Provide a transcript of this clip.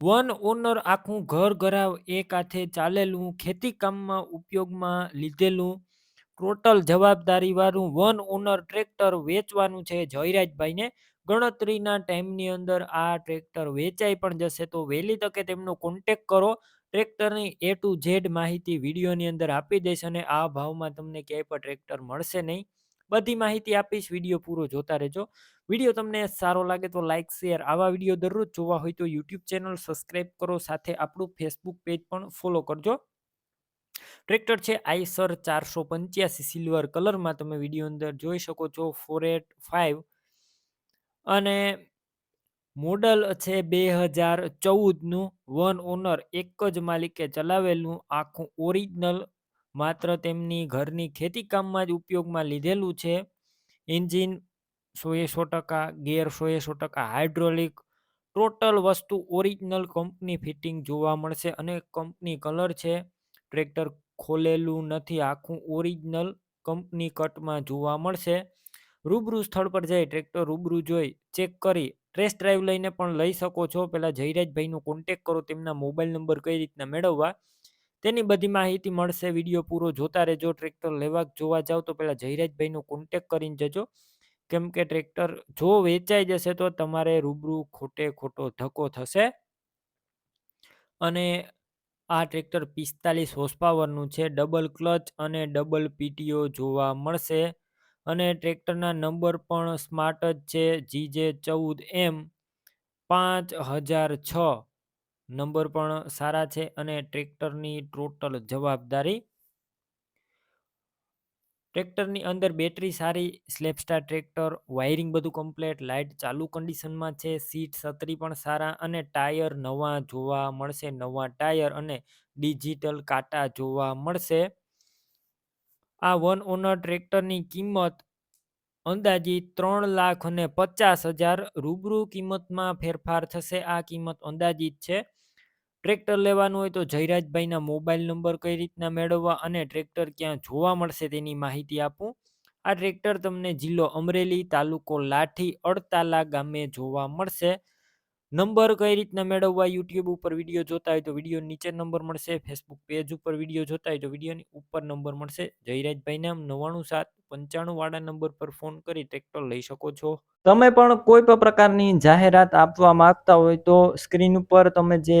One honour આખું ઘર ઘરાવ એક હાથે ચાલેલું ખેતીકામમાં ઉપયોગમાં લીધેલું. ટોટલ જવાબદારી વાળું વન ઓનર ટ્રેક્ટર વેચવાનું છે જયરાજભાઈને. ગણતરીના ટાઈમની અંદર આ ટ્રેક્ટર વેચાઈ પણ જશે તો વહેલી તકે તેમનો કોન્ટેક કરો. ટ્રેક્ટરની એ ટુ ઝેડ માહિતી વિડીયોની અંદર આપી દઈશ અને આ ભાવમાં તમને ક્યાંય પણ ટ્રેક્ટર મળશે નહીં. બધી માહિતી આપીશ, વીડિયો પૂરો જોતા રહેજો. વીડિયો તમને સારો લાગે તો લાઇક શેર આવા વીડિયો દરરોજ જોવા હોય તો યુટ્યુબ ચેનલ સબસ્ક્રાઈબ કરો, સાથે આપણું ફેસબુક પેજ પણ ફોલો કરજો. ટ્રેક્ટર છે આઈસર ચારસો પંચ્યાસી સિલ્વર કલરમાં તમે વીડિયો અંદર જોઈ શકો છો, ફોર એટ ફાઇવ અને મોડલ છે બે હજાર ચૌદનું, વન ઓનર એક જ માલિકે ચલાવેલું, આખું ઓરિજિનલ માત્ર તેમની ઘરની ખેતીકામમાં જ ઉપયોગમાં લીધેલું છે. એન્જિન સો એ સો ટકા, ગેર સો એ સો ટકા હાઇડ્રોલિક, ટોટલ વસ્તુ ઓરિજિનલ કંપની ફિટિંગ જોવા મળશે અને કંપની કલર છે. ટ્રેક્ટર ખોલેલું નથી, આખું ઓરિજિનલ કંપની કટમાં જોવા મળશે. રૂબરૂ સ્થળ પર જઈ ટ્રેક્ટર રૂબરૂ જોઈ, ચેક કરી, ટેસ્ટ ડ્રાઈવ લઈને પણ લઈ શકો છો. પહેલાં જયરાજભાઈનો કોન્ટેક કરો, તેમના મોબાઈલ નંબર કઈ રીતના મેળવવા. તેની બધી માહિતી મળશે, વીડિયો પૂરો જોતા રહેજો, ટ્રેક્ટર લેવા જોવા જાવ તો પહેલાં જયરાજભાઈનો કોન્ટેક કરીને જજો. કેમ કે ટ્રેક્ટર જો વેચાઈ જશે તો તમારે રૂબરૂ ખોટે ખોટો ધક્કો થશે. અને આ ટ્રેક્ટર પિસ્તાલીસ હોર્સ છે, ડબલ ક્લચ અને ડબલ પીટીઓ જોવા મળશે. અને ટ્રેક્ટરના નંબર પણ સ્માર્ટ જ છે, જીજે ચૌદ એમ પાંચ હજાર છ નંબર પણ સારા છે અને ટ્રેક્ટરની ટોટલ જવાબદારી ટ્રેક્ટરની અંદર બેટરી સારી, સ્લેપસ્ટાર ટ્રેક્ટર, વાયરિંગ બધું કમ્પ્લેટ લાઇટ ચાલુ કન્ડિશનમાં છે, સીટ છત્રી પણ સારા અને ટાયર નવા જોવા મળશે, નવા ટાયર અને ડિજિટલ કાંટા જોવા મળશે. આ વન ઓનર ટ્રેક્ટરની કિંમત અંદાજિત ત્રણ લાખ અને પચાસ હજાર રૂબરૂ કિંમતમાં ફેરફાર થશે. આ કિંમત અંદાજિત છે. ટ્રેક્ટર લેવાનું હોય તો જયરાજભાઈના મોબાઈલ નંબર કઈ રીતના મેળવવા અને ટ્રેક્ટર ક્યાં જોવા મળશે તેની માહિતી આપું. આ ટ્રેક્ટર તમને જિલ્લો અમરેલી, તાલુકો લાઠી, અડતાલા ગામે જોવા મળશે. નંબર કઈ રીતના મેળવવા યુટ્યુબ ઉપર વીડિયો જોતા હોય તો વીડિયો નીચે નંબર મળશે, ફેસબુક પેજ ઉપર વીડિયો જોતા હોય તો વિડીયોની ઉપર નંબર મળશે. જયરાજભાઈને નવ્વાણું સાત પંચાણું વાળા નંબર પર ફોન કરી ટ્રેક્ટર લઈ શકો છો. તમે પણ કોઈ પણ પ્રકારની જાહેરાત આપવા માંગતા હોય તો સ્ક્રીન ઉપર તમે જે